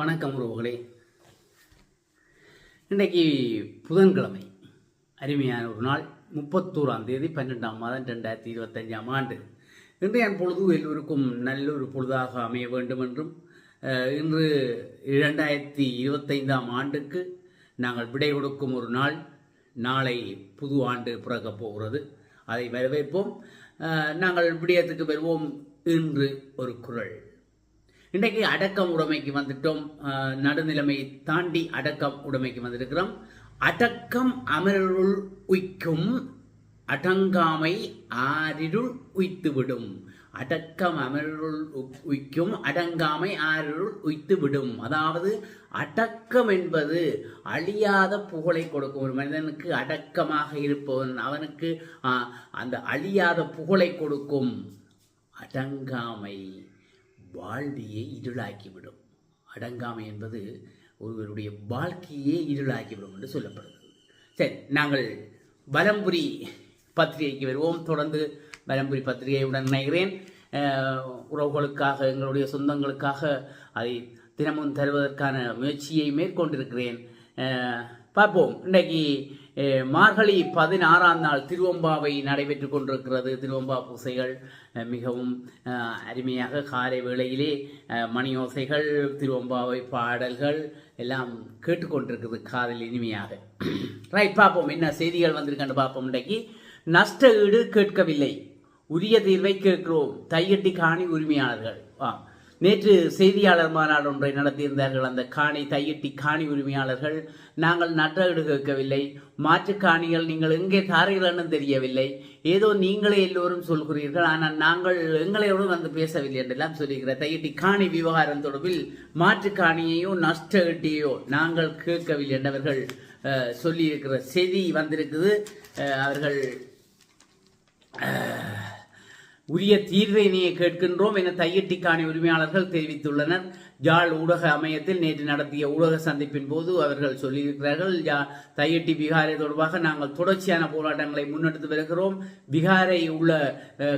வணக்கம் உறவுகளே. இன்றைக்கு புதன்கிழமை அருமையான ஒரு நாள் முப்பத்தோராம் தேதி பன்னெண்டாம் மாதம் ரெண்டாயிரத்தி இருபத்தஞ்சாம் ஆண்டு. இன்றைய பொழுது எல்லோருக்கும் நல்ல ஒரு பொழுதாக அமைய வேண்டும் என்றும் இன்று இரண்டாயிரத்தி இருபத்தைந்தாம் ஆண்டுக்கு நாங்கள் விடை கொடுக்கும் ஒரு நாள் நாளை புது ஆண்டு பிறக்கப் போகிறது. அதை வரவேற்போம். நாங்கள் விடயத்துக்கு வருவோம் இன்று ஒரு குரல். இன்றைக்கு அடக்கம் உடைமைக்கு வந்துட்டோம். நடுநிலைமையை தாண்டி அடக்கம் உடைமைக்கு வந்திருக்கிறோம். அடக்கம் அமருள் உய்க்கும் அடங்காமை ஆரிருள் உய்த்துவிடும். அடக்கம் அமருள் உ- உய்க்கும் அடங்காமை ஆரிருள் உய்த்துவிடும். அதாவது அடக்கம் என்பது அழியாத புகழை கொடுக்கும். ஒரு மனிதனுக்கு அடக்கமாக இருப்பவன் அவனுக்கு அந்த அழியாத புகழை கொடுக்கும் அடங்காமை. வாழ்வியை இருளாக்கிவிடும். அடங்காமை என்பது ஒருவருடைய வாழ்க்கையே இருளாக்கிவிடும் என்று சொல்லப்படுகிறது. சரி நாங்கள் வலம்புரி பத்திரிகைக்கு வருவோம். தொடர்ந்து வலம்புரி பத்திரிகையுடன் இணைகிறேன். உறவுகளுக்காக எங்களுடைய சொந்தங்களுக்காக அதை தினமும் தருவதற்கான முயற்சியை மேற்கொண்டிருக்கிறேன். பார்ப்போம். இன்றைக்கு மார்கழி பதினாறாம் நாள் திருவம்பாவை நடைபெற்று கொண்டிருக்கிறது. திருவம்பா பூசைகள் மிகவும் அருமையாக காலை வேளையிலே மணியோசைகள் திருவம்பாவை பாடல்கள் எல்லாம் கேட்டுக்கொண்டிருக்குது காதல் இனிமையாக. ரைட் பார்ப்போம் என்ன செய்திகள் வந்திருக்கான்னு பார்ப்போம். இன்றைக்கு நஷ்ட ஈடு கேட்கவில்லை. உரிய தீர்வை கேட்கிறோம். தையட்டி காணி உரிமையாளர்கள். ஆ நேற்று செய்தியாளர் மாநாடு ஒன்றை நடத்தியிருந்தார்கள். அந்த காணி தையட்டி காணி உரிமையாளர்கள். நாங்கள் நட்டஈடு கேட்கவில்லை. மாற்று காணிகள் நீங்கள் எங்கே தாரீர்கள்னு தெரியவில்லை. ஏதோ நீங்களே எல்லோரும் சொல்கிறீர்கள். ஆனால் நாங்கள் எங்களோடு வந்து பேசவில்லை என்றெல்லாம் சொல்லுகிற தையட்டி காணி விவகாரம் தொடர்பில் மாற்று காணியையோ நஷ்ட ஈட்டியோ நாங்கள் கேட்கவில்லை என்றவர்கள் சொல்லியிருக்கிற செய்தி வந்திருக்குது. அவர்கள் உரிய தீர்வினையை கேட்கின்றோம் என தையட்டி உரிமையாளர்கள் தெரிவித்துள்ளனர். யாழ் ஊடக அமையத்தில் நேற்று நடத்திய ஊடக சந்திப்பின் போது அவர்கள் சொல்லியிருக்கிறார்கள் ஜா- தையட்டி பீகாரை தொடர்பாக நாங்கள் தொடர்ச்சியான போராட்டங்களை முன்னெடுத்து வருகிறோம். பீகாரை உள்ள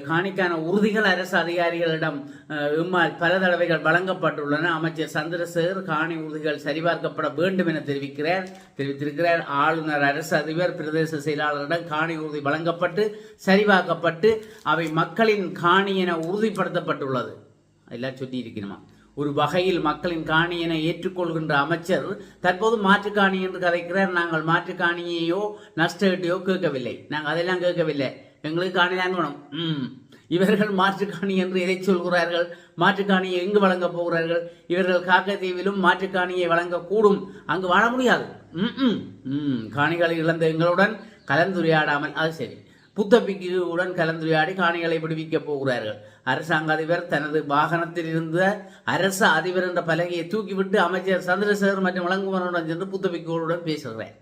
காணிக்கான உறுதிகள் அரசு அதிகாரிகளிடம் அஹ், பல தடவைகள் வழங்கப்பட்டுள்ளன. அமைச்சர் சந்திரசேகர் காணி உறுதிகள் சரிபார்க்கப்பட வேண்டும் என தெரிவிக்கிறார் தெரிவித்திருக்கிறார். ஆளுநர் அரசு அதிபர் பிரதேச செயலாளரிடம் காணி உறுதி வழங்கப்பட்டு சரிபார்க்கப்பட்டு அவை மக்களின் காணி என உறுதிப்படுத்தப்பட்டுள்ளது. எல்லாம் சொல்லி இருக்கணுமா ஒரு வகையில் மக்களின் காணியினை ஏற்றுக்கொள்கின்ற அமைச்சர் தற்போது மாற்றுக்காணி என்று கதைக்கிறார். நாங்கள் மாற்றுக்காணியையோ காணியையோ கேட்கவில்லை. நாங்கள் அதெல்லாம் கேட்கவில்லை. எங்களுக்கு காணி தான் வேணும். ம். இவர்கள் மாற்றுக்காணி என்று எதை சொல்கிறார்கள்? மாற்றுக் காணியை எங்கு வழங்கப் போகிறார்கள்? இவர்கள் காக்கத்தீவிலும் மாற்றுக்காணியை வழங்கக்கூடும். அங்கு வாழ முடியாது. ம் ம். ம். காணிகளை இழந்த எங்களுடன் கலந்துரையாடாமல் அது சரி. புத்தபிக்குடன் கலந்துரையாடி காணிகளை விடுவிக்கப் போகிறார்கள். அரசாங்க அதிபர் தனது வாகனத்தில் இருந்த அரச அதிபர் என்ற பலகையை தூக்கிவிட்டு அமைச்சர் சந்திரசேகர் மற்றும் வழங்குமரனுடன் சென்று புத்தபிக்குகளுடன் பேசுகிறார்.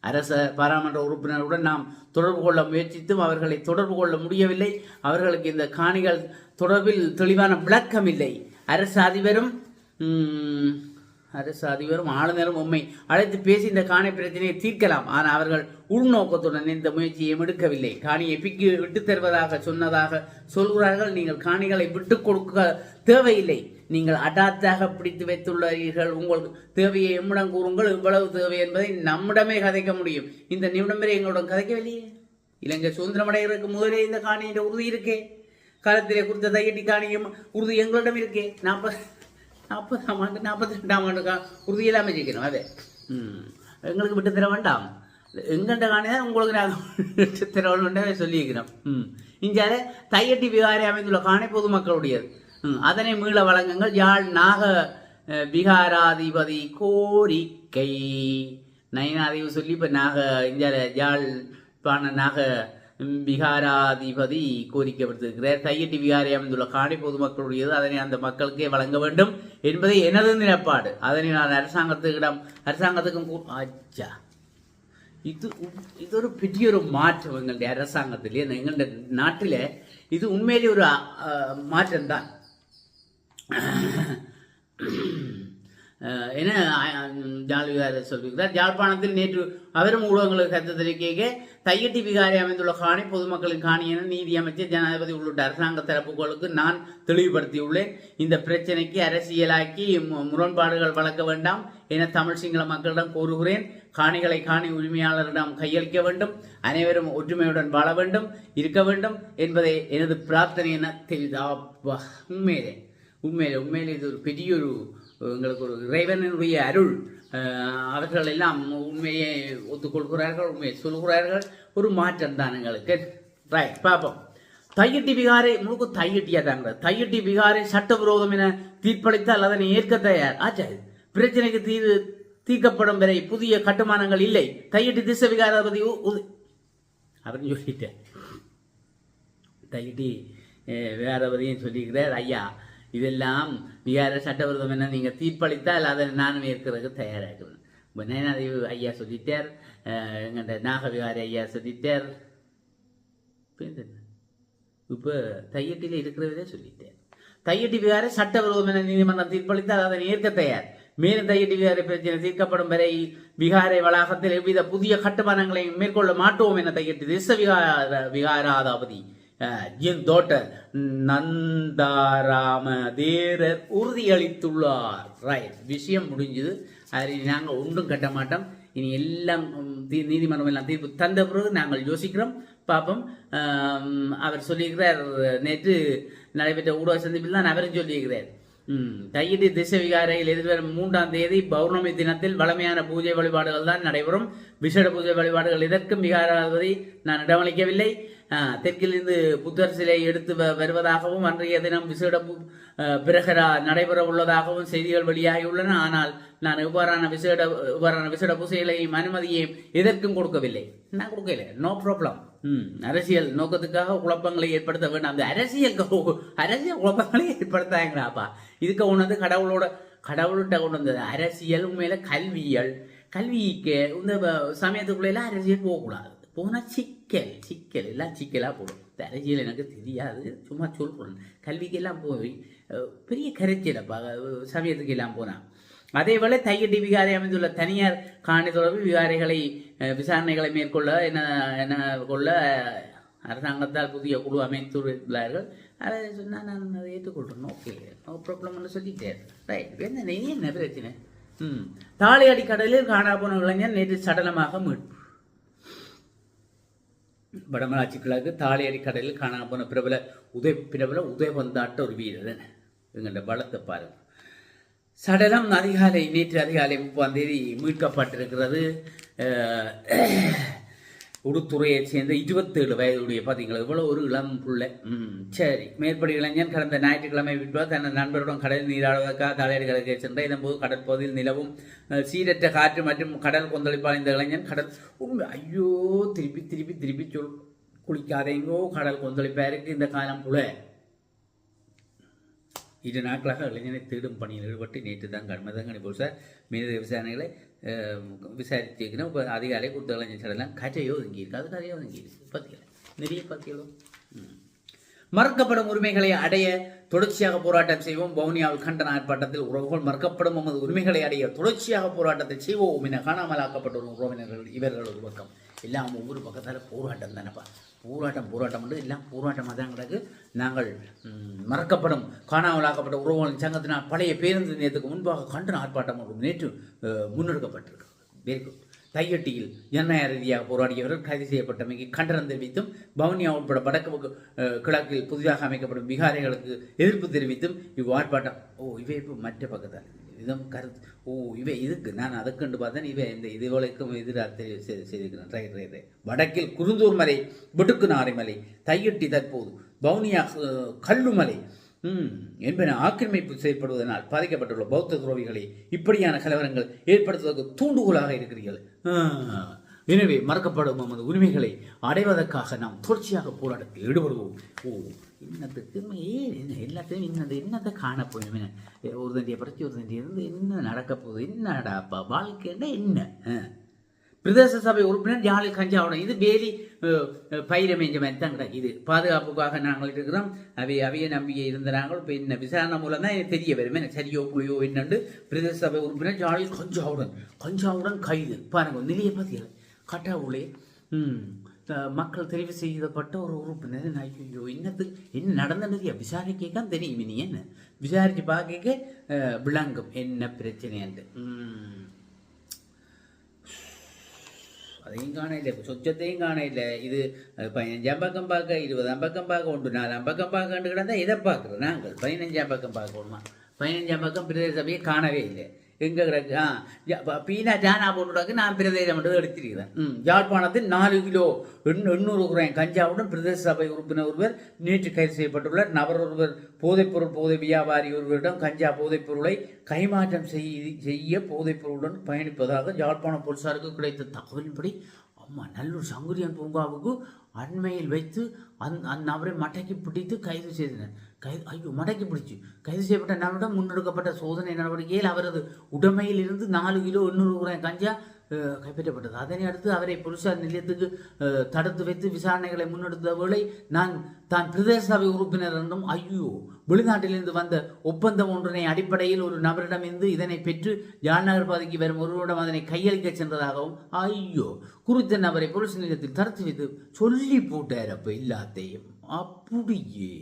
அரச பாராளுமன்ற உறுப்பினருடன் நாம் தொடர்பு கொள்ள முயற்சித்தும் அவர்களை தொடர்பு கொள்ள முடியவில்லை. அவர்களுக்கு இந்த காணிகள் தொடர்பில் தெளிவான விளக்கம் இல்லை அரசு அதிபரும் அரசு அதிபரும் ஆளுநரும் உண்மை அழைத்து பேசி இந்த காணி பிரச்சனையை தீர்க்கலாம். ஆனால் அவர்கள் உள்நோக்கத்துடன் இந்த முயற்சியை எடுக்கவில்லை. காணியை பிக்கி விட்டுத் தருவதாக சொன்னதாக சொல்கிறார்கள். நீங்கள் காணிகளை விட்டு கொடுக்க தேவையில்லை. நீங்கள் அடாத்தாக பிடித்து வைத்துள்ளீர்கள். உங்கள் தேவையை எம்மிடம் கூறுங்கள். இவ்வளவு தேவை என்பதை நம்மிடமே கதைக்க முடியும். இந்த நிமிடம் வரை எங்களுடன் கதைக்கவில்லையே? இலங்கை சுதந்திரம் அடைகிறதுக்கு முதலே இந்த காணியின் உறுதி இருக்கே. காலத்திலே குறித்த தையட்டி காணியும் உறுதி எங்களிடம் இருக்கே. நாற்பது நாற்பதாம் ஆண்டு நாற்பத்தி ரெண்டாம் ஆண்டுக்கா கா உறுதியெல்லாம் அமைச்சிக்கணும் அதே ம் எங்களுக்கு விட்டு தர வேண்டாம் எங்கள்கிட்ட காணே உங்களுக்கு நாங்கள் விட்டு தர சொல்லியிருக்கிறோம் ம் இஞ்சாலே தையட்டி விகாரை அமைந்துள்ள காணி பொதுமக்களுடையது ம், அதனை மீள வழங்குங்கள் யாழ் நாக விகாராதிபதி கோரிக்கை நயனாதிவு சொல்லி இப்போ நாக இந்தியால யாழ் பான நாக விகாராதிபதி கோரிக்கை விடுத்திருக்கிறார் தையட்டி விகாரை அமைந்துள்ள காணி பொதுமக்களுடையது. அதனை அந்த மக்களுக்கே வழங்க வேண்டும் என்பதை எனது நிலப்பாடு. அதனை நான் அரசாங்கத்துக்கிடம் அரசாங்கத்துக்கும் கூ- அச்சா. இது இது ஒரு பெரிய ஒரு மாற்றம் எங்களுடைய அரசாங்கத்திலே எங்களுடைய நாட்டில். இது உண்மையிலே ஒரு மாற்றம்தான். என்ன ஏன்னா சொல்லியிருக்கிறார் யாழ்ப்பாணத்தில் நேற்று அவரும் ஊடகங்களுக்கு கருத்து தெரிவிக்க தையட்டி விகாரை அமைந்துள்ள காணி பொதுமக்களின் காணி என நீதி அமைச்சர் ஜனாதிபதி உள்ளிட்ட அரசாங்க தரப்புகளுக்கு நான் தெளிவுபடுத்தியுள்ளேன். இந்த பிரச்சனைக்கு அரசியலாக்கி முரண்பாடுகள் வளர்க்க வேண்டாம் என தமிழ் சிங்கள மக்களிடம் கூறுகிறேன் காணிகளை காணி உரிமையாளரிடம் கையளிக்க வேண்டும். அனைவரும் ஒற்றுமையுடன் வாழ வேண்டும் இருக்க வேண்டும் என்பதை எனது பிரார்த்தனை என தெரிவித்தா உண்மையிலே உண்மையிலே உண்மையிலே இது ஒரு பெரிய ஒரு எங்களுக்கு ஒரு இறைவனுடைய அருள் அவர்கள் எல்லாம் உண்மையை ஒத்துக்கொள்கிறார்கள் உண்மையை சொல்கிறார்கள். ஒரு மாற்றம் தான் எங்களுக்கு. ரைட் பார்ப்போம். தையிட்டி விகாரை முழுக்க தையிட்டியா தாங்க தையிட்டி விகாரை சட்டவிரோதம் என தீர்ப்பளித்தால் அதனை ஏற்க தயார். ஆச்சா பிரச்சனைக்கு தீர்வு தீர்க்கப்படும் வரை புதிய கட்டுமானங்கள் இல்லை. தையிட்டி திசை விகாரபதி அப்படின்னு சொல்லிட்டேன் தையிட்டி வேறவரையும் சொல்லியிருக்கிறார் ஐயா இதெல்லாம் விகார சட்டவிரோதம் என்ன நீங்கள் தீர்ப்பளித்தால் அதை நானும் ஏற்கிறதுக்கு தயாராகிறேன் இப்போ நேனாதேவி ஐயா சொல்லிட்டார் எங்கள்கிட்ட நாகவிகாரி ஐயா சொல்லிட்டார் இப்போ தையட்டியில் இருக்கிறதே சொல்லிட்டார் தையட்டி விகார சட்டவிரோதம் என நீதிமன்றம் தீர்ப்பளித்தால் அதனை ஏற்க தயார் மேலும் தையட்டி விகாரை பிரச்சனை தீர்க்கப்படும் வரை விகாரை வளாகத்தில் எவ்வித புதிய கட்டுமானங்களை மேற்கொள்ள மாட்டோம் என தையட்டி தேச விகார விகாராதாபதி என் தோட்டர் நந்தாராம தேரர் உறுதியளித்துள்ளார். ரைட் விஷயம் முடிஞ்சது. அதில் நாங்கள் ஒன்றும் கட்ட மாட்டோம். இனி எல்லாம் நீதிமன்றம் எல்லாம் தீர்ப்பு தந்த பிறகு நாங்கள் யோசிக்கிறோம். பார்ப்போம். அவர் சொல்லியிருக்கிறார். நேற்று நடைபெற்ற ஊடக சந்திப்பில் தான் அவரும் சொல்லியிருக்கிறார். ம், தையிட்டி விகாரையில் எதிர்வரும் மூன்றாம் தேதி பௌர்ணமி தினத்தில் வளமையான பூஜை வழிபாடுகள் தான் நடைபெறும். விசேட பூஜை வழிபாடுகள் இதற்கும் விகாராதிபதி நான் இடமளிக்கவில்லை. தெற்கிலிருந்து புத்தர் சிலை எடுத்து வ- வருவதாகவும் அன்றைய தினம் விசேட பிரகரா நடைபெற உள்ளதாகவும் செய்திகள் வெளியாகியுள்ளன. ஆனால் நான் இவ்வாறான விசேட இவ்வாறான விசேட பூசைகளையும் அனுமதியையும் எதற்கும் கொடுக்கவில்லை. நான் கொடுக்கல நோ ப்ராப்ளம் ம் அரசியல் நோக்கத்துக்காக குழப்பங்களை ஏற்படுத்த வேண்டாம். அந்த அரசியல் அரசியல் குழப்பங்களை ஏற்படுத்தாங்கடாப்பா இதுக்கு உணர்ந்து கடவுளோட கடவுள்கிட்ட கொண்டு வந்தது. அரசியல் உண்மையில கல்வியல். கல்விக்கு இந்த வ- சமயத்துக்குள்ள அரசியல் போகக்கூடாது. போனால் சிக்கல் சிக்கல். எல்லாம் சிக்கலாக போடும். இந்த அரசியல் எனக்கு தெரியாது. சும்மா சொல்கிறேன் கல்விக்கெல்லாம் போய் பெரிய கரைச்சலப்பா. சமயத்துக்கு எல்லாம் போனான் அதே போல் தையட்டி விகாரை அமைந்துள்ள தனியார் காணி தொடர்பு விகாரைகளை விசாரணைகளை மேற்கொள்ள என்ன என்ன கொள்ள அரசாங்கத்தால் புதிய குழு அமைத்துள்ளார்கள். அதை சொன்னால் நான் அதை ஏற்றுக்கொள்கிறேன் ஓகே நோ ப்ராப்ளம்னு சொல்லிட்டேன். ரைட் என்ன? நீ என்ன பிரச்சனை? ம். தாளையாடி கடலில் காணா போன இளைஞர் நேற்று சடலமாக மீட்பு. வடமராட்சி கிழக்கு தாளையடி கடலில் காணாமல் போன பிரபல உதய பிரபல உதயபந்தாட்ட ஒரு வீரர் எங்கள்ட பலத்தை பாருங்கள் சடலம் அதிகாலை நேற்று அதிகாலை முப்பாம் தேதி மீட்கப்பட்டிருக்கிறது. அஹ், உடுத்துறையைச் சேர்ந்த இருபத்தேழு வயதுடைய பார்த்தீங்களா இவ்வளோ ஒரு இளம் புள்ள. ம் சரி. மேற்படி இளைஞன் கடந்த ஞாயிற்றுக்கிழமை விட்டுவா தனது நண்பருடன் கடல் நீராடுவதற்காக தலையீடுகளுக்கு சென்ற இதன்போது கடற்பகுதியில் நிலவும் சீரற்ற காற்று மற்றும் கடல் கொந்தளிப்பால் இந்த இளைஞன் கடல் உண்மை ஐயோ திருப்பி திருப்பி திருப்பி சொல் குளிக்காதேங்கோ கடல் கொந்தளிப்பாக இருக்கு இந்த காலம் புல. இரு நாட்களாக இளைஞனை தேடும் பணியில் ஈடுபட்டு நேற்று தான் கண்மதங்கனி போலீசார் மீது விசாரணைகளை விசாரிச்சிருக்கிறோம் இப்போ அதிகாலை கொடுத்தாலும் இளைஞர் கதையோ ஒதுங்கியிருக்கு அது கதையோ ஒதுங்கியிருக்கு பார்த்தீங்களா நிறைய பார்த்தீங்களோ மறுக்கப்படும் உரிமைகளை அடைய தொடர்ச்சியாக போராட்டம் செய்வோம் வவுனியாவில் கண்டன ஆர்ப்பாட்டத்தில் உறவுகள் மறுக்கப்படும் நமது உரிமைகளை அடைய தொடர்ச்சியாக போராட்டத்தை செய்வோம் என காணாமலாக்கப்பட்ட வரும் உறவினர்கள் இவர்கள் ஒரு பக்கம் எல்லாம் ஒவ்வொரு பக்கத்தால் போராட்டம் தானேப்பா. போராட்டம் போராட்டம் வந்து எல்லாம் போராட்டமாக தான் கிடக்கு. நாங்கள் மறக்கப்படும் காணாமலாக்கப்பட்ட உறவுகளின் சங்கத்தினால் பழைய பேருந்து நிலையத்துக்கு முன்பாக கண்டன ஆர்ப்பாட்டம் நேற்று முன்னெடுக்கப்பட்டிருக்கு. வெரி குட் தையட்டியில் ஜனநாயக ரீதியாக போராடியவர்கள் கைது செய்யப்பட்டமைக்கு கண்டனம் தெரிவித்தும் வவுனியா உட்பட வடக்கு கிழக்கில் புதிதாக அமைக்கப்படும் விகாரைகளுக்கு எதிர்ப்பு தெரிவித்தும் இவ் ஓ இவை இப்போ மற்ற பக்கத்தால் இதுவும் கருத்து ஓ இவை இதுக்கு நான் அதுக்குண்டு பார்த்தேன் இவை இந்த இதுகளுக்கும் எதிராக தெரி- செய்திருக்கிறேன். ரைட் ரைட் ரைட் வடக்கில் குருந்தூர் மலை வெட்டுக்குநாரை மலை தையட்டி தற்போது வவுனியா கல்லுமலை என்பன ஆக்கிரமிப்பு செய்யப்படுவதனால் பாதிக்கப்பட்டுள்ள பௌத்த துறவிகளை இப்படியான கலவரங்கள் ஏற்படுத்துவதற்கு தூண்டுகோலாக இருக்கிறீர்கள். எனவே மறக்கப்படும் நமது உரிமைகளை அடைவதற்காக நாம் தொடர்ச்சியாக போராட்டத்தில் ஈடுபடுவோம். ஓ இன்னத்துக்கு ஏன் என்ன எல்லாத்தையும் இன்னது என்னத்தை காண போயும் ஒரு தண்டியை பறிச்சு ஒரு தண்டி இருந்து என்ன நடக்க போகுது என்னடாப்பா வாழ்க்கைன்னா என்ன? பிரதேச சபை உறுப்பினர் யாழில் கஞ்சாவுடன் இது வேலி பயிரமைஞ்ச மாதிரி தான் கிடைக்குது பாதுகாப்புக்காக நாங்கள் இருக்கிறோம். அவை அவைய நம்பிக்கை இருந்த நாங்கள் இப்போ என்ன விசாரணை மூலம் தான் எனக்கு தெரிய வரும். எனக்கு சரியோ புளியோ என்னண்டு பிரதேச சபை உறுப்பினர் யாழில் கஞ்சாவுடன் கஞ்சாவுடன் கைது. பாருங்க நிலையை பார்த்தீங்க கட்டாவுளே ம் மக்கள் தெரிவு செய்யப்பட்ட ஒரு உறுப்பினர். ஐயோ என்னது என்ன நடந்தது? விசாரிக்க தெரியும். இனி என்ன? விசாரித்து பார்க்க விளங்கும். என்ன பிரச்சனைன்ட்டு ம் அதையும் காண இல்லை சொச்சத்தையும் காண இல்லை இது பதினஞ்சாம் பக்கம் பார்க்க இருபதாம் பக்கம் பார்க்க ஒன்று நாலாம் பக்கம் பார்க்க கிடந்தால் இதை பார்க்குறோம் நாங்கள் பதினஞ்சாம் பக்கம் பார்க்கணுமா பதினஞ்சாம் பக்கம் பிரதேச சபையை காணவே இல்லை. எங்கே கிடக்கு? ஆ பீனா ஜானா போட்டுடாக்கு நான் பிரதேசம் மட்டும் எடுத்திருக்கிறேன் ம் யாழ்ப்பாணத்தில் நாலு கிலோ எண் எண்ணூறு குறையும் கஞ்சாவுடன் பிரதேச சபை உறுப்பினர் ஒருவர் நேற்று கைது செய்யப்பட்டுள்ளார் நபர் ஒருவர் போதைப்பொருள் போதை வியாபாரி ஒருவரிடம் கஞ்சா போதைப்பொருளை கைமாற்றம் செய் செய்ய போதைப்பொருளுடன் பயணிப்பதாக யாழ்ப்பாண போலீசாருக்கு கிடைத்த தகவலின்படி அம்மா நல்லூர் சங்குரியன் பூங்காவுக்கு அண்மையில் வைத்து அந் அந்த நபரை மட்டைக்கு பிடித்து கைது செய்தனர் கைது ஐயோ மடக்கி பிடிச்சு. கைது செய்யப்பட்ட நபரிடம் முன்னெடுக்கப்பட்ட சோதனை நடவடிக்கையில் அவரது உடமையிலிருந்து நாலு கிலோ எண்ணூறு கிராம் கஞ்சா கைப்பற்றப்பட்டது. அதனை அடுத்து அவரை போலீசார் நிலையத்துக்கு தடுத்து வைத்து விசாரணைகளை முன்னெடுத்த வேளை நான் தான் பிரதேச சபை உறுப்பினர் என்றும் ஐயோ வெளிநாட்டிலிருந்து வந்த ஒப்பந்தம் ஒன்றினை அடிப்படையில் ஒரு நபரிடமிருந்து இதனை பெற்று யாழ்நகர் பாதைக்கு வரும் ஒருவரிடம் அதனை கையளிக்க சென்றதாகவும் ஐயோ குறித்த நபரை போலீஸ் நிலையத்தில் தடுத்து வைத்து சொல்லி போட்டார் அப்போ எல்லாத்தையும். அப்படியே.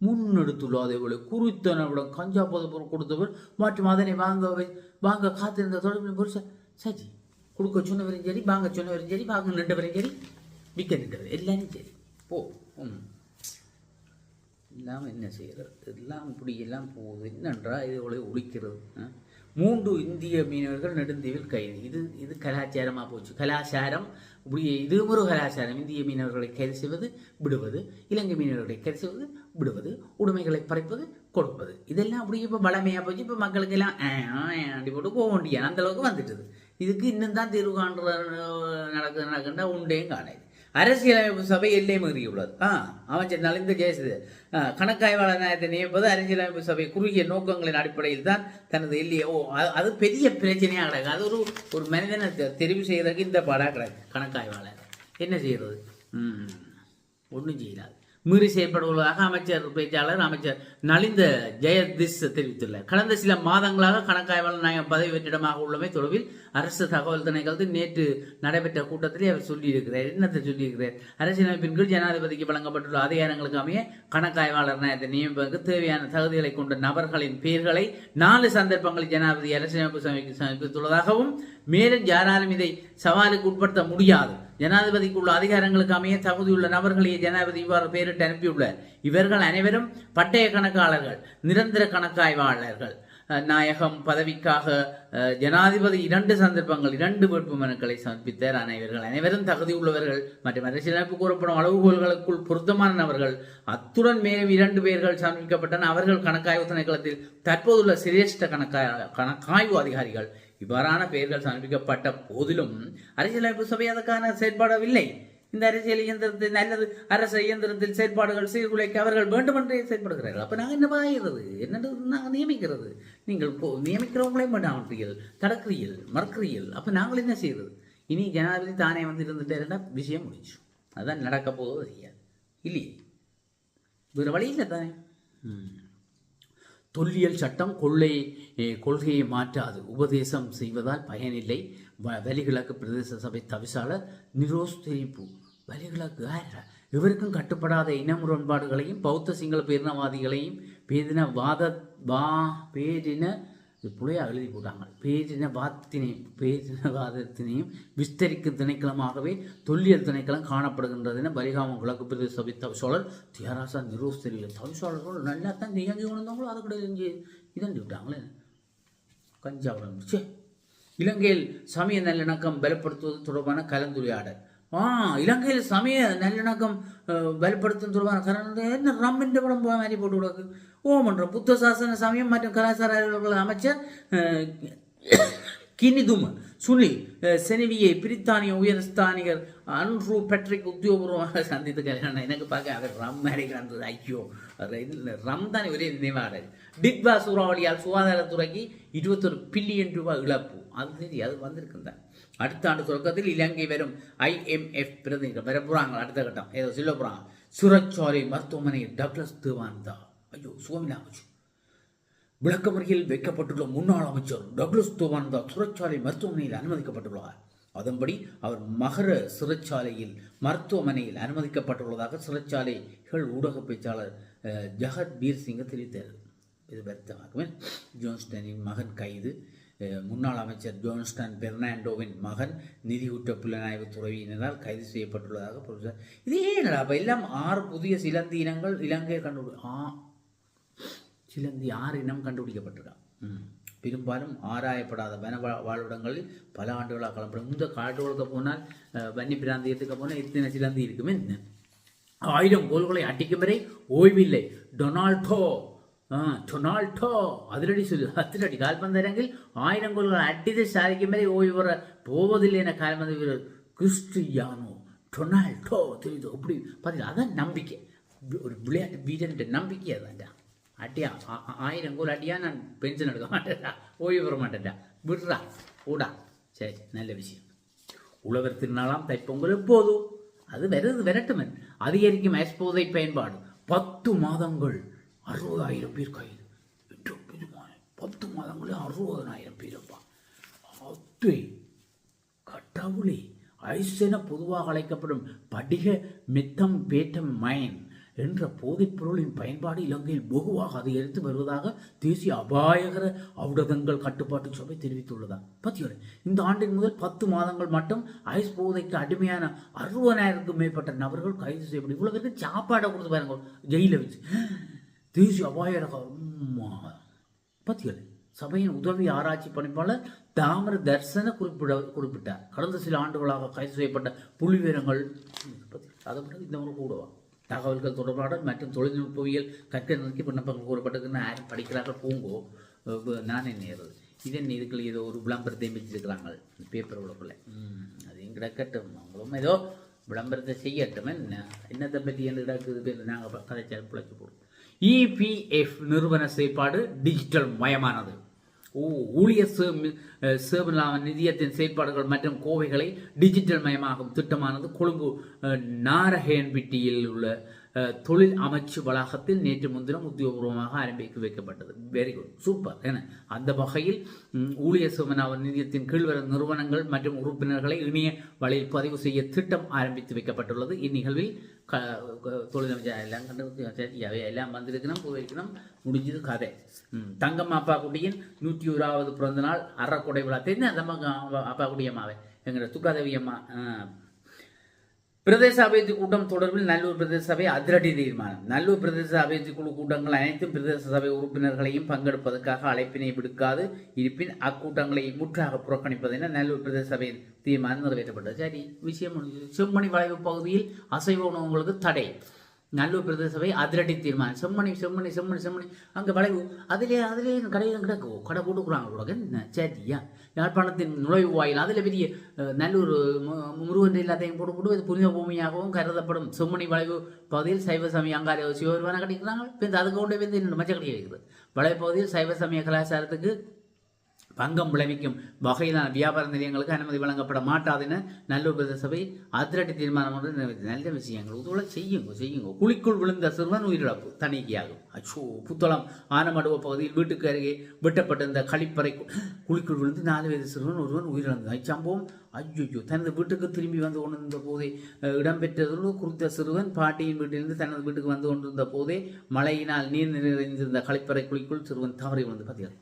முன்னெடுத்துள்ள அதேபோல குறித்தனவிடம் கஞ்சா போதைப்பொருள் கொடுத்தவர் மற்றும் அதனை வாங்க வாங்க காத்திருந்த தொடர்பில் புருஷன் சரி கொடுக்க சொன்னவரும் சரி வாங்க சொன்னவரும் சரி வாங்க நின்றவரும் சரி விற்க நின்றவர் எல்லாரும் சரி. போ ம் எல்லாம் என்ன செய்கிறது எல்லாம் இப்படி எல்லாம் போகுது. என்னன்றா இதுகளை ஒழிக்கிறது? மூன்று இந்திய மீனவர்கள் நெடுந்தீவில் கைது. இது இது கலாச்சாரமாக போச்சு. கலாச்சாரம் இப்படி இது ஒரு கலாச்சாரம். இந்திய மீனவர்களை கைது செய்வது விடுவது இலங்கை மீனவர்களை கைது செய்வது விடுவது உடைமைகளை பறிப்பது கொடுப்பது. இதெல்லாம் அப்படி இப்போ பலமையாக போச்சு. இப்போ மக்களுக்கு எல்லாம் ஆ, ஆண்டி போட்டு போக வேண்டிய அந்த அளவுக்கு வந்துட்டுது. இதுக்கு இன்னும் தான் தீர்வு காண்ற நடக்குது நடக்குன்னா உண்டேயும் காணாது அரசியலமைப்பு சபை எல்லை மீறியுள்ளது ஆ அமைச்சர் நலிந்த ஜெயசது கணக்காய்வாளர் நாயத்தை நியமிப்பது அரசியலமைப்பு சபை குறுகிய நோக்கங்களின் அடிப்படையில் தான் தனது எல்லையை ஓ அது- அது பெரிய பிரச்சனையாக கிடக்கு. அது ஒரு ஒரு மனிதனை தெரிவு செய்கிறதுக்கு இந்த பாடாக கிடக்கு. கணக்காய்வாளர். என்ன செய்கிறது ஒன்றும் செய்யலாது மீறி செயல்படுவதாக அமைச்சர் பேச்சாளர் அமைச்சர் நலிந்த ஜெயதிஸ் தெரிவித்துள்ளார். கடந்த சில மாதங்களாக கணக்காய்வாளர் நாயகம் பதவி வெற்றிடமாக உள்ளமை தொடர்பில் அரசு தகவல் திணைக்களத்தில் நேற்று நடைபெற்ற கூட்டத்திலே அவர் சொல்லியிருக்கிறார். என்னத்தை சொல்லியிருக்கிறார்? அரசியலமைப்பின் கீழ் ஜனாதிபதிக்கு வழங்கப்பட்டுள்ள அதிகாரங்களுக்கு அமைய கணக்காய்வாளர் நாயகத்தை நியமிப்பதற்கு தேவையான தகுதிகளை கொண்ட நபர்களின் பெயர்களை நாலு சந்தர்ப்பங்களில் ஜனாதிபதி அரசியலமைப்பு சமைக்கு சமர்ப்பித்துள்ளதாகவும் மேலும் யாராலும் இதை சவாலுக்கு உட்படுத்த முடியாது. ஜனாதிபதிக்கு உள்ள அதிகாரங்களுக்கு அமைய தகுதியுள்ள நபர்களையே ஜனாதிபதி இவ்வாறு பெயரிட்டு அனுப்பியுள்ளார் இவர்கள் அனைவரும் பட்டய கணக்காளர்கள் நிரந்தர கணக்காய்வாளர்கள். நாயகம் பதவிக்காக ஜனாதிபதி இரண்டு சந்தர்ப்பங்கள் இரண்டு வேட்பு மனுக்களை சமர்ப்பித்தார் அனைவர்கள் அனைவரும் தகுதி உள்ளவர்கள். மற்றும் அரசியலமைப்பு கூறப்படும் அளவுகோல்களுக்குள் பொருத்தமான நபர்கள். அத்துடன் மேலும் இரண்டு பேர்கள் சமர்ப்பிக்கப்பட்டன. அவர்கள் கணக்காய்வு திணைக்களத்தில் தற்போதுள்ள சிரேஷ்ட கணக்காய் கணக்காய்வு அதிகாரிகள். இவ்வாறான பெயர்கள் சமர்ப்பிக்கப்பட்ட போதிலும் அரசியலமைப்பு சபை அதற்கான செயற்படவில்லை. இந்த அரசியல் இயந்திரத்தில் அல்லது அரசு இயந்திரத்தில் செயற்பாடுகள் சீர்குலைக்க அவர்கள் வேண்டுமென்றே செயற்படுகிறார்கள். அப்போ நாங்கள் என்ன பாய்கிறது என்னென்று நாங்கள் நியமிக்கிறது? நீங்கள் நியமிக்கிறவங்களையும் வேண்டாமன்றீர்கள் தடக்கிறீர்கள் மறுக்கிறீர்கள் அப்போ நாங்கள் என்ன செய்யறது? இனி ஜனாதிபதி தானே வந்து இருந்துட்டேன்னா விஷயம் முடிச்சு அதுதான் நடக்க போவதோ தெரியாது இல்லையே? வேறு வழி இல்லை தானே? ம். தொல்லியல் சட்டம் கொள்ளை கொள்கையை மாற்றாது. உபதேசம் செய்வதால் பயனில்லை. வ- வலிகிழக்கு பிரதேச சபை தவிசாளர் நிரோஸ் தெரிவிப்பு வலிகிழக்கு இவருக்கும் கட்டுப்படாத இன முரண்பாடுகளையும் பௌத்த சிங்கள பேரினவாதிகளையும் பேதின வாத வா பேரின இது புலையா எழுதி போட்டாங்க. பேரின வாத்தினை பேரின வாதத்தினையும் விஸ்தரிக்கும் திணைக்களமாகவே தொல்லியல் திணைக்களம் காணப்படுகின்றது என பரிகாமம் கிழக்கு பிரதேச சபை தவிசாளர் தியாராசா நிரோஸ் தெரிவித்தார். தவிசாளர்கள் நல்லா தான் இயங்கி கொண்டிருந்தவங்களும் அது கூட இங்கே இதண்டி விட்டாங்களே. கஞ்சாவுடன் ச்சே. இலங்கையில் சமய நல்லிணக்கம் பலப்படுத்துவது தொடர்பான கலந்துரையாடல். ஆ இலங்கையில் சமய நல்லிணக்கம் அஹ், பலப்படுத்தும் தொடர்பான கலந்து என்ன ரம்மின்ற படம் மாதிரி போட்டு விடாது ஓமன்ற புத்த சாசன சமயம் மற்றும் கலாச்சார அமைச்சர் கினிதும் சுனில் செனவியை பிரித்தானிய உயர்ஸ்தானிகர் அன்ரூ பெட்ரிக் உத்தியோகபூர்வமாக சந்தித்து கல்யாணம் எனக்கு பார்க்க அவர் ரம் அடிக்கிறான் ஐயோ ரம் தானே ஒரே நினைவாக டிக்வா சூறாவளியால் சுகாதாரத்துறைக்கு இருபத்தொரு பில்லியன் ரூபாய் இழப்பு அது சரி அது வந்திருக்குந்தான் அடுத்த ஆண்டு தொடக்கத்தில் இலங்கை வரும் ஐஎம்எஃப் பிரதிநிதிகள் வர போகிறாங்க அடுத்த கட்டம் ஏதோ சொல்ல போகிறாங்க சுரச்சாலை மருத்துவமனையில் டக்ளஸ் தான் ஐயோ சுவாமிநாச்சு விளக்கமறியில் வைக்கப்பட்டுள்ள முன்னாள் அமைச்சர் டக்ளஸ் தோவானந்தா சுரச்சாலை மருத்துவமனையில் அனுமதிக்கப்பட்டுள்ளார். அதன்படி அவர் மகர சிறைச்சாலையில் மருத்துவமனையில் அனுமதிக்கப்பட்டுள்ளதாக சிறைச்சாலைகள் ஊடக பேச்சாளர் ஜகத் பீர் சிங்க தெரிவித்தார். இது வருத்தமாகவே ஜோன்ஸ்டனின் மகன் கைது முன்னாள் அமைச்சர் ஜோன்ஸ்டன் பெர்னாண்டோவின் மகன் நிதி குற்ற புலனாய்வு துறையினரால் கைது செய்யப்பட்டுள்ளதாக பொருள் இதே ஏனடா அப்போ எல்லாம் ஆறு புதிய சிலந்தி இனங்கள் இலங்கையை கண்டு ஆ சிலந்தி ஆறு இனம் கண்டுபிடிக்கப்பட்டிருக்கான். ம். பெரும்பாலும் ஆராயப்படாத வன வாழ்விடங்களில் பல ஆண்டுகளாக காணப்படும் இந்த காடுகளுக்கு போனால் வன்னி பிராந்தியத்துக்கு போனால் இத்தனை சிலந்தி இருக்குமே? ஆயிரம் கோல்களை அடிக்கும் வரை ஓய்வில்லை. டொனால்டோ டொனால்டோ அதிரடி சொல்லு அதிரடி கால்பந்தரங்கில் ஆயிரம் கோல்கள் அடித்து சாதிக்கும் வரை ஓய்வு பெற போவதில்லை என கால்பந்து வீரர் கிறிஸ்டியானோ. டொனால்டோ தெரியுது? அப்படி பார்த்தீங்களா அதான் நம்பிக்கை. ஒரு விளையாட்டு வீரன் நம்பிக்கை அதான்டா. அட்டியா ஆயிரம் கோல் அட்டியா நான் பென்ஷன் எடுக்க மாட்டேன்டா ஓய்வு பெற மாட்டேன்டா. விடுறா ஓடா. சரி நல்ல விஷயம். உழவர் திருநாளாம் தைப்பொங்கல் எப்போதும். அது வருது விரட்டுமன். அதிகரிக்கும் எஸ்போதை பயன்பாடு. பத்து மாதங்கள் அறுபதாயிரம் பேர் கைது பத்து மாதங்களே அறுபதனாயிரம் பேரப்பா. அத்தை கடவுளே ஐஸ் என பொதுவாக அழைக்கப்படும் படிக மித்தம் பேட்டம் மைன் என்ற போதைப் பொருளின் பயன்பாடு இலங்கையில் வெகுவாக அதிகரித்து வருவதாக தேசிய அபாயகர அவுடகங்கள் கட்டுப்பாட்டு சபை தெரிவித்துள்ளதா. பத்தியோரை இந்த ஆண்டின் முதல் பத்து மாதங்கள் மட்டும் ஐஸ் போதைக்கு அடிமையான அறுபதாயிரத்துக்கும் மேற்பட்ட நபர்கள் கைது செய்யப்படும் இவ்வளோ பேருக்கு சாப்பாடை கொடுத்து பாருங்க ஜெயில வச்சு. தேசிய அபாயகர உம்மா. சபையின் உதவி ஆராய்ச்சி பணிப்பாளர் தாமர தர்சன குறிப்பிட குறிப்பிட்டார். கடந்த சில ஆண்டுகளாக கைது செய்யப்பட்ட புள்ளிவிவரங்கள் அதை மட்டும் இந்த முறை கூடவா? தகவல்கள் தொடர்பாடல் மற்றும் தொழில்நுட்பவியல் கற்க நோக்கி விண்ணப்பங்கள் கூறப்பட்டதுன்னு யாரும் படிக்கிறார்கள்? பூங்கோ நானே நேருது இதன் இதுக்குள்ள ஏதோ ஒரு விளம்பரத்தையும் வச்சிருக்கிறாங்க பேப்பர் உலகுள்ள அதையும் கிடக்கட்டும். அவங்களும் ஏதோ விளம்பரத்தை செய்யட்டும். என்ன என்னத்தை பற்றி என்ன கிடக்குது நாங்கள் கதைச்சால் பிழைச்சி போடுவோம் இபிஎஃப் நிறுவன செயற்பாடு டிஜிட்டல் மயமானது. ஊழியர் சேமி- அஹ் நிதியத்தின் செயற்பாடுகள் மற்றும் கோவைகளை டிஜிட்டல் மயமாகும் திட்டமானது கொழும்பு அஹ், உள்ள தொழில் அமைச்சு வளாகத்தில் நேற்று முன்தினம் உத்தியோகபூர்வமாக ஆரம்பிக்க வைக்கப்பட்டது. வெரி குட் சூப்பர் என அந்த வகையில் ஊழிய ஊழியர் நிதியத்தின் கீழ்வர நிறுவனங்கள் மற்றும் உறுப்பினர்களை இணைய வழியில் பதிவு செய்ய திட்டம் ஆரம்பித்து வைக்கப்பட்டுள்ளது. இந்நிகழ்வில் க தொழிலமைச்சர் எல்லாம் கண்டு எல்லாம் வந்திருக்கணும் போயிருக்கணும் முடிஞ்சது கதை. தங்கம் அப்பா குட்டியின் நூற்றி ஓராவது பிறந்த நாள் அறக்கொடை விழா. தெரிஞ்ச தம்ம அப்பா குடியம்மாவே எங்களோட துக்காதேவி அம்மா பிரதேச அபிவிருத்தி கூட்டம் தொடர்பில் நல்லூர் பிரதேச சபை அதிரடி தீர்மானம். நல்லூர் பிரதேச அபிவிருத்தி குழு கூட்டங்கள் அனைத்தும் பிரதேச சபை உறுப்பினர்களையும் பங்கெடுப்பதற்காக அழைப்பினை விடுக்காது. இருப்பின் அக்கூட்டங்களை முற்றாக புறக்கணிப்பதென நல்லூர் பிரதேச சபையின் தீர்மானம் நிறைவேற்றப்பட்டது. சரி விஷயம் செம்மணி வளைவு பகுதியில் அசைவ உணவுகளுக்கு தடை. நல்லூர் பிரதேச சபை அதிரடி தீர்மானம். செம்மணி செம்மணி செம்மணி செம்மணி. அங்கே வளைவு. அதிலே அதிலே கடையில் கிடக்கு கடை போட்டுக்கிறாங்க உலக என்ன யாழ்ப்பாணத்தின் நுழைவு வாயில் அதில் பெரிய நல்லூர் மு- முருகன் எல்லாத்தையும் போட்டு போட்டு இது புனித பூமியாகவும் கருதப்படும். செம்மணி வளைவு பகுதியில் சைவ சமய அங்காரிய சிவபெருமான கட்டிக்கிறாங்க இப்போ அதுக்கு கொண்டு வந்து இன்னும் மச்ச கட்டி இருக்குது வளைவு பகுதியில் சைவ சமய கலாச்சாரத்துக்கு பங்கம் விளைவிக்கும் வகையிலான வியாபார நிலையங்களுக்கு அனுமதி வழங்கப்பட மாட்டாதுன்னு என நல்லூர் பிரதேச சபை அதிரடி தீர்மானம் ஒன்று நல்ல விஷயங்கள். இதுவரை செய்யுங்க செய்யுங்க. குழிக்குள் விழுந்த சிறுவன் உயிரிழப்பு. தணிக்கையாகும். அச்சோ புத்தளம் ஆனமடுவ பகுதியில் வீட்டுக்கு அருகே வெட்டப்பட்டிருந்த கழிப்பறை குழிக்குள் விழுந்து நாலு வயது சிறுவன் ஒருவன் உயிரிழந்தார் இச்சம்பவம் ஐயோ தனது வீட்டுக்கு திரும்பி வந்து கொண்டிருந்த போதே இடம்பெற்றதோடு குறித்த சிறுவன் பாட்டியின் வீட்டிலிருந்து தனது வீட்டுக்கு வந்து கொண்டிருந்த போதே மழையினால் நீர் நிறைந்திருந்த கழிப்பறை குழிக்குள் சிறுவன் தவறி விழுந்து பார்த்தீர்கள்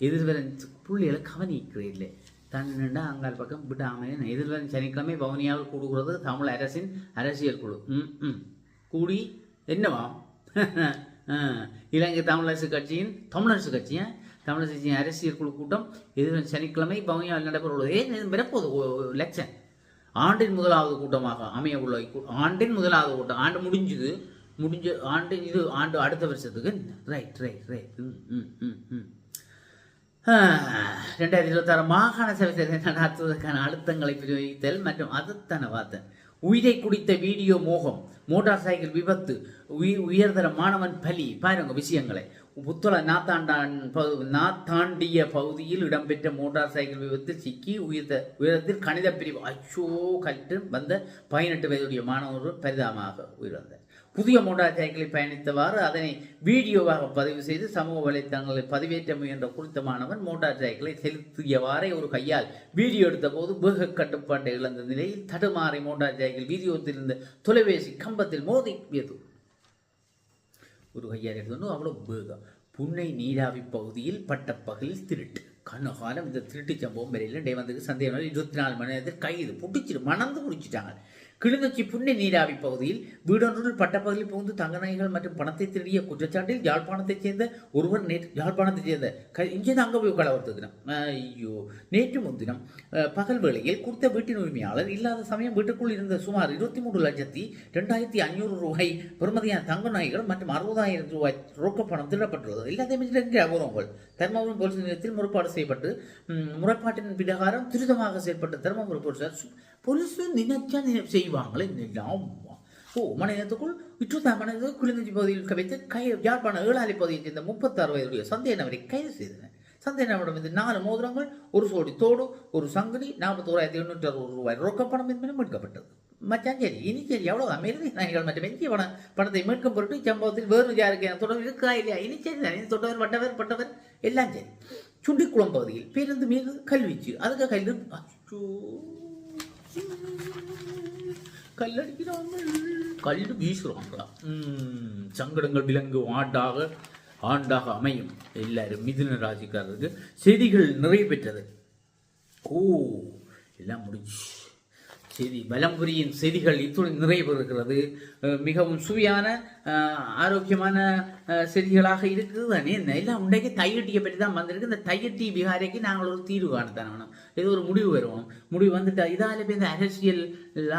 எதிர்வரன் புள்ளிகளை கவனிக்கிறீர்களே தன்னிடா அங்கால் பக்கம் விடாமல் எதிர்வரன் சனிக்கிழமை பவனியாவில் கூடுகிறது தமிழ் அரசின் அரசியல் குழு. ம் ம். கூடி என்னவாம் ஆ, இலங்கை தமிழரசு கட்சியின் தமிழரசு கட்சியா? தமிழரசு கட்சியின் அரசியல் குழு கூட்டம் எதிர்வரும் சனிக்கிழமை பவனியார் நடைபெற உள்ளது ஏன் வரப்போகுது? லட்சம் ஆண்டின் முதலாவது கூட்டமாக அமைய உள்ள ஆண்டின் முதலாவது கூட்டம். ஆண்டு முடிஞ்சுது. முடிஞ்ச ஆண்டு இது ஆண்டு அடுத்த வருஷத்துக்கு. Right right right. ம் ம் ம் ம். ரெண்டாயிரத்தி இருபத்தாறு மாகாண சபை தேர்தலை நடத்துவதற்கான அழுத்தங்களை பிரயோகித்தல் மற்றும் அதுத்தான உயிரை குடித்த வீடியோ மோகம் மோட்டார் சைக்கிள் விபத்து உயிர் உயர்தர மாணவன் பலி. பாருங்க விஷயங்களை. புத்தள நாத்தாண்டான் பகு- நாத்தாண்டிய பகுதியில் இடம்பெற்ற மோட்டார் சைக்கிள் விபத்தில் சிக்கி உயிர்த உயரத்தில் கணித பிரிவு. அச்சோ கற்று வந்த பதினெட்டு வயதுடைய மாணவர் பரிதாபமாக உயிரிழந்தார். புதிய மோட்டார் சைக்கிளில் பயணித்தவாறு அதனை வீடியோவாக பதிவு செய்து சமூக வலைத்தளங்களில் பதிவேற்ற முயன்ற குறித்த மாணவன் மோட்டார் சைக்கிளை செலுத்தியவாறே ஒரு கையால் வீடியோ எடுத்தபோது வேக கட்டுப்பாட்டை இழந்த நிலையில் தடுமாறி மோட்டார் சைக்கிள் வீடியோத்தில் இருந்த தொலைபேசி கம்பத்தில் மோதியது. ஒரு கையால் எடுத்து அவ்வளோ வேகம். புன்னை நீராவி பகுதியில் பட்டப்பகலில் திருட்டு. கண்ணகாலம் இந்த திருட்டு சம்பவம் வரையில் டே வந்து சந்தேகம் இருபத்தி நாலு மணி நேரத்தில் கைது பிடிச்சிட்டு மணந்து பிடிச்சிட்டாங்க கிளிநொச்சி புன்னை நீராவி பகுதியில் வீடொன்றுள் பட்டப்பகுதியில் புகுந்து தங்க நகைகள் மற்றும் பணத்தை திருடிய குற்றச்சாட்டில் யாழ்ப்பாணத்தைச் சேர்ந்த ஒருவர் நேற்று யாழ்ப்பாணத்தைச் சேர்ந்த க இங்கேருந்து அங்கே போய் கலவரத்து தினம். ஐயோ நேற்று முன்தினம் பகல் வேளையில் குறித்த வீட்டின் உரிமையாளர் இல்லாத சமயம் வீட்டுக்குள் இருந்த சுமார் இருபத்தி மூன்று லட்சத்தி ரெண்டாயிரத்தி ஐநூறு ரூபாய் பெருமதியான தங்க நகைகள் மற்றும் அறுபதாயிரம் ரூபாய் ரொக்க பணம் திருடப்பட்டுள்ளது இல்லாத அபூர்வங்கள். தர்மபுரம் போலீஸ் நிலையத்தில் முறைப்பாடு செய்யப்பட்டு முறைப்பாட்டின் பிரகாரம் துரிதமாக செயல்பட்ட தர்மபுரம் போலீசார் சு- நினைச்சா நினை- செய்வாங்களே நினைக்கலாம் ஓ மனிதத்துக்குள் விற்றுத்தா மனிதர்கள் குளிர்நொச்சி பகுதியில் கவித்து கை யாழ்ப்பாண ஏழாலி பகுதியைச் சேர்ந்த முப்பத்தாறு வயதுடைய சந்தேக நபரை கைது செய்தனர். சந்தேக நபரிடம் இருந்து நாலு மோதிரங்கள் ஒரு சோடி தோடு ஒரு சங்கிலி நாற்பத்தோராயிரத்தி எண்ணூற்றி அறுபது ரூபாய் ரொக்கப்பணம் என்பதும் மீட்கப்பட்டது. மச்சான் சரி இனி சரி எவ்வளோ அமெரிக்க நாய்கள் மற்றும் எஞ்சிய பண பணத்தை மீட்கும் பொருட்டு இச்சம்பவத்தில் வேறு யாருக்கு என தொடர்பு இருக்கா இல்லையா? இனி சரி தான் இனி தொட்டவர் வட்டவர் பட்டவர் எல்லாம் சரி. சுண்டிக்குளம் பகுதியில் பேருந்து மீது கல்வீச்சு. அதுக்கு கல்லு அச்சோ கல்லடிக்கிறாங்க கல் வீசுறாங்க சங்கடங்கள் விலங்கு ஆண்டாக ஆண்டாக அமையும். எல்லாரும் மிதுன ராசிக்காரருக்கு செய்திகள் நிறைய பெற்றது. ஓ எல்லாம் முடிஞ்சு. செய்தி பலம்புரியின் செய்திகள் இத்துடன் நிறைவு பெறுகிறது மிகவும் சுவையான ஆரோக்கியமான செய்திகளாக இருக்குது. தானே எல்லாம் உண்டைக்கு தையட்டியை பற்றி தான் வந்திருக்கு. இந்த தையட்டி விகாரைக்கு நாங்கள் ஒரு தீர்வு காணத்தான் வேணும். இது ஒரு முடிவு வருவோம். முடிவு வந்துட்டு இதாலே போய் இந்த அரசியல்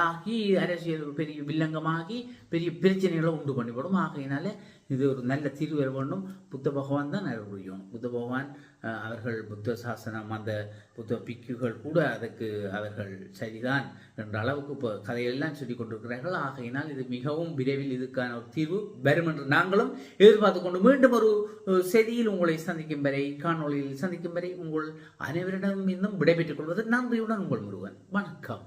ஆகி அரசியல் பெரிய வில்லங்கமாகி பெரிய பிரச்சனைகளை உண்டு பண்ணிவிடும். ஆகையினால இது ஒரு நல்ல தீர்வு வர வேண்டும். புத்த பகவான் தான் அருள் புத்த பகவான் அவர்கள் புத்த சாசனம் அந்த புத்த பிக்குகள் கூட அதற்கு அவர்கள் சரிதான் என்ற அளவுக்கு இப்போ கதையெல்லாம் சொல்லிக் கொண்டிருக்கிறார்கள். ஆகையினால் இது மிகவும் விரைவில் இதுக்கான ஒரு தீர்வு வரும் என்று நாங்களும் எதிர்பார்த்து கொண்டு மீண்டும் ஒரு செய்தியில் உங்களை சந்திக்கும் வரை காணொலியில் சந்திக்கும் வரை உங்கள் அனைவரிடம் இன்னும் விடைபெற்றுக் கொள்வது நன்றியுடன் உங்கள் முருகன். வணக்கம்.